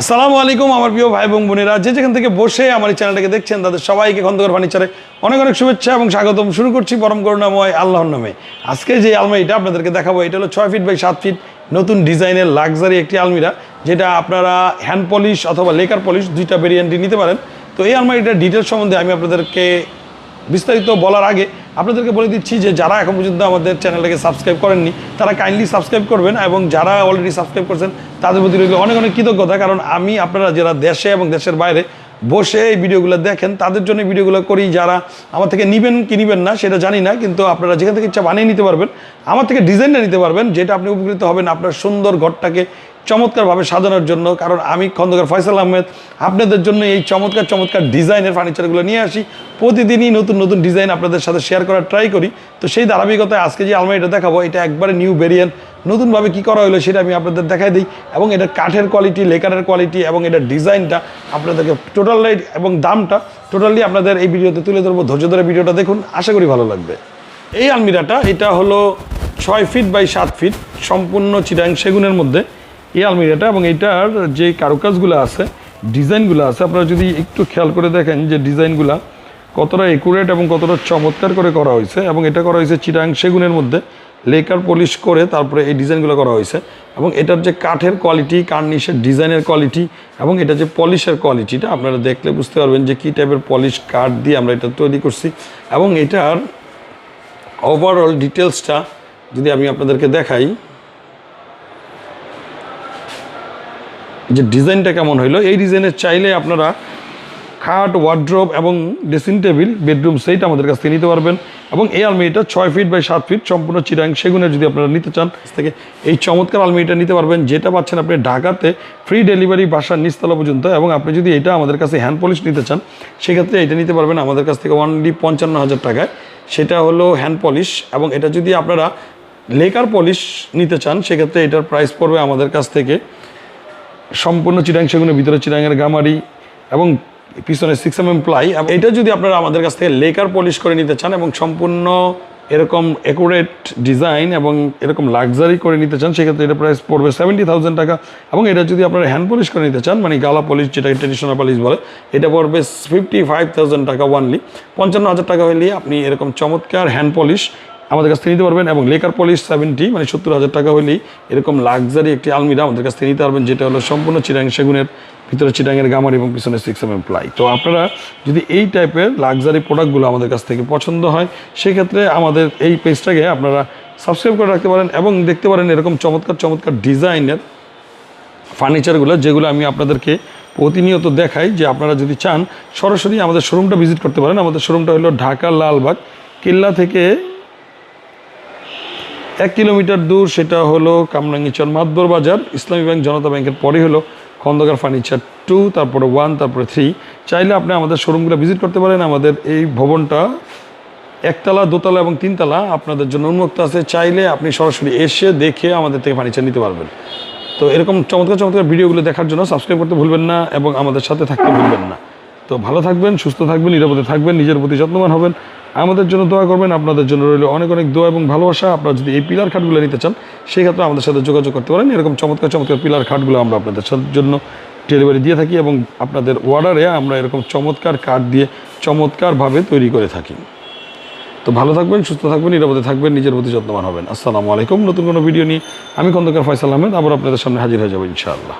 আসসালামু আলাইকুম, আমার প্রিয় ভাই এবং বোনেরা। যে যেখান থেকে বসে আমার এই চ্যানেলটাকে দেখছেন, তাদের সবাইকে খন্দকার ফার্নিচারে অনেক অনেক শুভেচ্ছা এবং স্বাগতম। শুরু করছি পরম করুণাময় আল্লাহর নামে। আজকে যে আলমারিটা আপনাদেরকে দেখাবো, এটা হলো ছয় ফিট বাই সাত ফিট নতুন ডিজাইনের লাক্সারি একটি আলমিরা, যেটা আপনারা হ্যান্ড পলিশ অথবা লেকার পলিশ দুইটা ভেরিয়েন্টই নিতে পারেন। তো এই আলমারিটার ডিটেলস সম্বন্ধে আমি আপনাদেরকে বিস্তারিত বলার আগে আপনাদেরকে বলে দিচ্ছি যে যারা এখন পর্যন্ত আমাদের চ্যানেলটাকে সাবস্ক্রাইব করেননি, তারা কাইন্ডলি সাবস্ক্রাইব করবেন এবং যারা অলরেডি সাবস্ক্রাইব করছেন, তাদের প্রতি রইল অনেক অনেক কৃতজ্ঞতা, কারণ আমি আপনারা যারা দেশে এবং দেশের বাইরে বসে এই ভিডিওগুলো দেখেন, তাদের জন্য ভিডিওগুলো করি, যারা আমার থেকে নিবেন কি নিবেন না সেটা জানি না, কিন্তু আপনারা যেখান থেকে ইচ্ছা বানিয়ে নিতে পারবেন, আমার থেকে ডিজাইনটা নিতে পারবেন, যেটা আপনি উপকৃত হবেন আপনার সুন্দর ঘরটাকে চমৎকারভাবে সাজানোর জন্য, কারণ আমি খন্দকার ফয়সাল আহমেদ, আপনাদের জন্য এই চমৎকার চমৎকার ডিজাইনের ফার্নিচারগুলো নিয়ে আসি। প্রতিদিনই নতুন নতুন ডিজাইন আপনাদের সাথে শেয়ার করার ট্রাই করি। তো সেই ধারাবাহিকতায় আজকে যে আলমারিটা দেখাবো, এটা একবারে নিউ ভেরিয়েন্ট। নতুনভাবে কী করা হলো সেটা আমি আপনাদের দেখাই দিই, এবং এটা কাঠের কোয়ালিটি, লেকারের কোয়ালিটি, এবং এটার ডিজাইনটা আপনাদেরকে টোটাল এবং দামটা টোটালি আপনাদের এই ভিডিওতে তুলে ধরবো। ধৈর্য ধরে ভিডিওটা দেখুন, আশা করি ভালো লাগবে। এই আলমিরাটা, এটা হলো ছয় ফিট বাই সাত ফিট সম্পূর্ণ চিরাং সেগুনের মধ্যে। এই আলমিরাটা এবং এইটার যে কারুকাজগুলো আছে, ডিজাইনগুলো আছে, আপনারা যদি একটু খেয়াল করে দেখেন যে ডিজাইনগুলো কতটা একুরেট এবং কতটা চমৎকার করে করা হয়েছে এবং এটা করা হয়েছে চিরাং সেগুনের মধ্যে। লেকার পলিশ করে তারপরে এই ডিজাইনগুলো করা হয়েছে এবং এটার যে কাঠের কোয়ালিটি কার্নিশের ডিজাইনের কোয়ালিটি এবং এটা যে পলিশের কোয়ালিটিটা আপনারা দেখলে বুঝতে পারবেন যে কী টাইপের পলিশ কাঠ দিয়ে আমরা এটা তৈরি করছি এবং এটার ওভারঅল ডিটেলসটা যদি আমি আপনাদেরকে দেখাই যে ডিজাইনটা কেমন হইল, এই ডিজাইনের চাইলে আপনারা খাট ওয়ার্ড্রোব এবং ড্রেসিং টেবিল বেডরুম সেট আমাদের কাছ থেকে নিতে পারবেন এবং এই আলমিরিটা ছয় ফিট বাই সাত ফিট সম্পূর্ণ চিরাং সেগুনের যদি আপনারা নিতে চান থেকে এই চমৎকার আলমিরিটা নিতে পারবেন, যেটা পাচ্ছেন আপনি ঢাকাতে ফ্রি ডেলিভারি বাসার নিচতলা পর্যন্ত এবং আপনি যদি এটা আমাদের কাছে হ্যান্ড পলিশ নিতে চান, সেক্ষেত্রে এটা নিতে পারবেন আমাদের কাছ থেকে অনলি পঞ্চান্ন হাজার টাকায়। সেটা হলো হ্যান্ড পলিশ এবং এটা যদি আপনারা লেকার পলিশ নিতে চান, সেক্ষেত্রে এটার প্রাইস পড়বে আমাদের কাছ থেকে সম্পূর্ণ চিরাং সেগুনের ভিতরে চিরাঙের গামারি এবং পিছনে সিক্স এম এম প্লাই এটা যদি আপনারা আমাদের কাছ থেকে লেকার পলিশ করে নিতে চান এবং সম্পূর্ণ এরকম একুরেট ডিজাইন এবং এরকম লাক্সারি করে নিতে চান, সেক্ষেত্রে এটা প্রাইস পড়বে সেভেন্টি থাউজেন্ড টাকা। এবং এটা যদি আপনারা হ্যান্ড পলিশ করে নিতে চান মানে গালা পলিশ যেটা ট্রেডিশনাল পলিশ বলে, এটা পড়বে ফিফটি ফাইভ থাউজেন্ড টাকা ওয়ানলি পঞ্চান্ন হাজার টাকা হলে আপনি এরকম চমৎকার হ্যান্ড পলিশ আমাদের কাছ থেকে নিতে পারবেন এবং লেকার পলিশ সেভেন্টি মানে সত্তর হাজার টাকা হলেই এরকম লাক্সারি একটি আলমিরা আমাদের কাছ থেকে নিতে পারবেন, যেটা হলো সম্পূর্ণ চিরাং সেগুনের, ভিতরে চিটাঙের গামার এবং পিছনে সিক্স এম প্লাই তো আপনারা যদি এই টাইপের লাক্সারি প্রোডাক্টগুলো আমাদের কাছ থেকে পছন্দ হয়, সেক্ষেত্রে আমাদের এই পেজটাকে আপনারা সাবস্ক্রাইব করে রাখতে পারেন এবং দেখতে পারেন এরকম চমৎকার চমৎকার ডিজাইনের ফার্নিচারগুলো, যেগুলো আমি আপনাদেরকে প্রতিনিয়ত দেখাই, যে আপনারা যদি চান সরাসরি আমাদের শোরুমটা ভিজিট করতে পারেন। আমাদের শোরুমটা হলো ঢাকা লালবাগ, কেল্লা থেকে এক কিলোমিটার দূর সেটা হলো কামরাঙ্গিচর মাতবর বাজার, ইসলামী ব্যাংক, জনতা ব্যাংকের পরে হলো খন্দকার ফার্নিচার টু তারপরে ওয়ান তারপরে থ্রি চাইলে আপনি আমাদের শোরুমগুলো ভিজিট করতে পারেন। আমাদের এই ভবনটা একতলা, দোতলা এবং তিনতলা আপনাদের জন্য উন্মুক্ত আছে। চাইলে আপনি সরাসরি এসে দেখে আমাদের থেকে ফার্নিচার নিতে পারবেন। তো এরকম চমৎকার চমৎকার ভিডিওগুলো দেখার জন্য সাবস্ক্রাইব করতে ভুলবেন না এবং আমাদের সাথে থাকতে ভুলবেন না। তো ভালো থাকবেন, সুস্থ থাকবেন, নিরাপদে থাকবেন, নিজের প্রতি যত্নবান হবেন। আমাদের জন্য দোয়া করবেন, আপনাদের জন্য রইল অনেক অনেক দোয়া এবং ভালোবাসা। আপনারা যদি এই পিলার খাটগুলো নিতে চান সেক্ষেত্রে আমাদের সাথে যোগাযোগ করতে পারেন। এরকম চমৎকার চমৎকার পিলার খাটগুলো আমরা আপনাদের জন্য ডেলিভারি দিয়ে থাকি এবং আপনাদের অর্ডারে আমরা এরকম চমৎকার কাঠ দিয়ে চমৎকারভাবে তৈরি করে থাকি। তো ভালো থাকবেন, সুস্থ থাকবেন, নিরাপদে থাকবেন, নিজের প্রতি যত্নবান হবেন। আসসালামু আলাইকুম। নতুন কোনো ভিডিও নিয়ে আমি খন্দকার ফয়সাল আহমেদ, আবার আপনাদের সামনে হাজির হয়ে যাব ইনশাআল্লাহ।